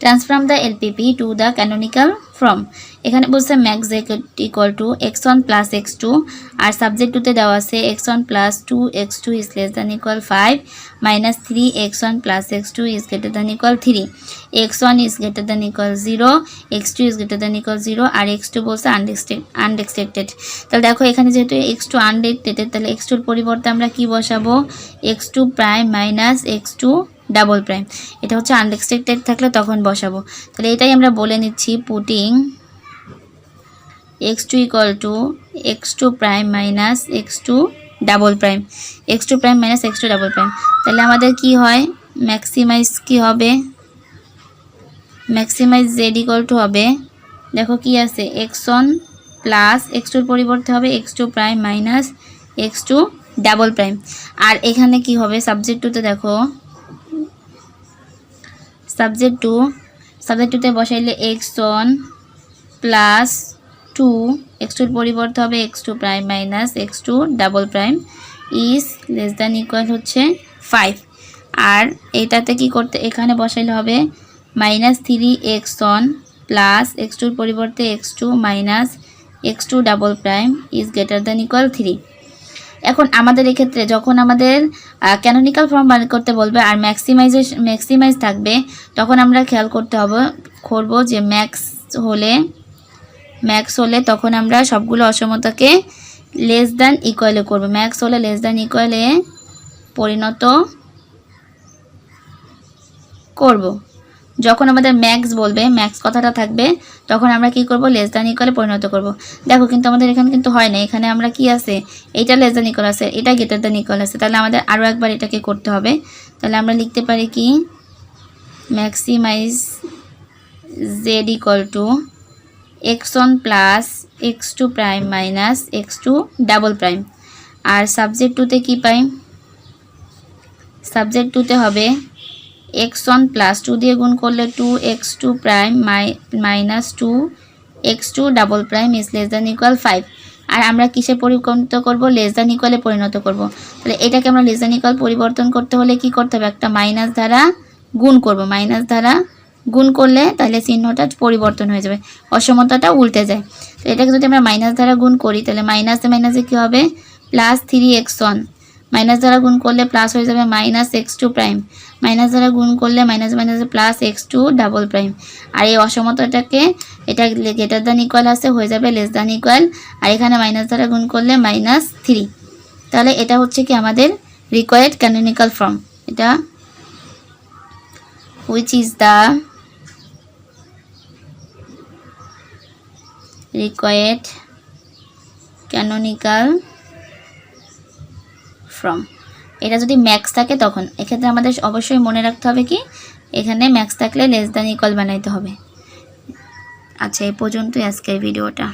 Transform the LPP to the canonical from এখানে বলছে max equal to x one plus x two R subject টুতে দেওয়া আছে x one plus two x two is less than equal five minus three x one plus x two is greater than equal three x one is greater than equal zero x two is greater than equal zero R x two বলছে আনএক্সটেড unexpected তাহলে দেখো এখানে যেহেতু x two unexpected তাহলে x টুর পরিবর্তে আমরা কি বসাবো? X two prime minus x two double prime. এটা হচ্ছে আনএক্সপেক্টেড থাকলে তখন বসাবো। তাহলে এটাই আমরা বলে নিচ্ছি putting x two equal to x two prime minus x two double prime x two prime minus x two double prime তাহলে আমাদের কি হয়? ম্যাক্সিমাইজ কি হবে? ম্যাক্সিমাইজ জেড ইকুয়াল টু হবে। দেখো কি আছে? এক্স ওয়ান প্লাস এক্স টুর পরিবর্তে হবে x two prime minus x two double prime আর এখানে কি হবে? সাবজেক্ট টুতে দেখো। সাবজেক্ট টু, সাবজেক্ট টুতে বসাইলে x one plus two, x টুর পরিবর্তে হবে x two prime minus x two double prime, is less than equal হচ্ছে ফাইভ। আর এটাতে কি করতে, এখানে বসাইলে হবে minus three x one plus x টুর পরিবর্তে x two minus x two double prime, is greater than equal three. এখন আমাদের এক্ষেত্রে যখন আমাদের ক্যানোনিক্যাল ফর্ম বার করতে বলবে আর ম্যাক্সিমাইজে ম্যাক্সিমাইজ থাকবে, তখন আমরা খেয়াল করতে হবে, করব যে ম্যাক্স হলে ম্যাক্স হলে তখন আমরা সবগুলো অসমতাকে লেস দ্যান ইকুয়ালে করব। ম্যাক্স হলে লেস দ্যান ইকুয়ালে পরিণত করব। যখন আমাদের ম্যাক্স বলবে ম্যাক্স কথাটা থাকবে, তখন আমরা কি করব? লেস দ্যান ইকুয়ালে পরিণত করব। দেখো, কিন্তু আমাদের এখানে কিন্তু হয় না। এখানে আমরা কি আছে? এটা লেস দ্যান ইকুয়াল আছে, এটা গ্রেটার দ্যান ইকুয়াল আছে। তাহলে আমাদের আরও একবার এটাকে করতে হবে। তাহলে আমরা লিখতে পারি কি? Maximize z equal to x one plus x two prime minus x two double prime R subject টুতে কী পাই? সাবজেক্ট টুতে হবে এক্স ওয়ান প্লাস টু দিয়ে গুণ করলে two x two prime my minus two x two double prime is less than equal five আর আমরা কিসে পরিণত করব? লেস দ্যান ইকুয়ালে পরিণত করব। তাহলে এটাকে আমরা লেস দ্যান ইকুয়াল পরিবর্তন করতে হলে কি করতে হবে? একটা মাইনাস দ্বারা গুণ করব। মাইনাস দ্বারা গুণ করলে তাহলে চিহ্নটা পরিবর্তন হয়ে যাবে। অসমতাটা উল্টে যায়। তো এটাকে যদি আমরা মাইনাস দ্বারা গুণ করি, তাহলে মাইনাসে মাইনাসে কী হবে? Plus three x one minus দ্বারা গুণ করলে প্লাস হয়ে যাবে minus x two prime minus দ্বারা গুণ করলে মাইনাস মাইনাসে plus x two double prime আর এই অসমতাটাকে এটা গ্রেটার দ্যান ইকুয়াল আছে, হয়ে যাবে লেস দ্যান ইকুয়াল আর এখানে মাইনাস দ্বারা গুণ করলে মাইনাস থ্রি তাহলে এটা হচ্ছে কি আমাদের রিকোয়ার্ড ক্যানোনিক্যাল ফর্ম এটা which is the required canonical from. এটা যদি ম্যাক্স থাকে তখন। এক্ষেত্রে আমাদের অবশ্যই মনে রাখতে হবে কি, এখানে ম্যাক্স থাকলে লেস দ্যান ইকল বানাইতে হবে। আচ্ছা এই পর্যন্তই আজকের ভিডিওটা।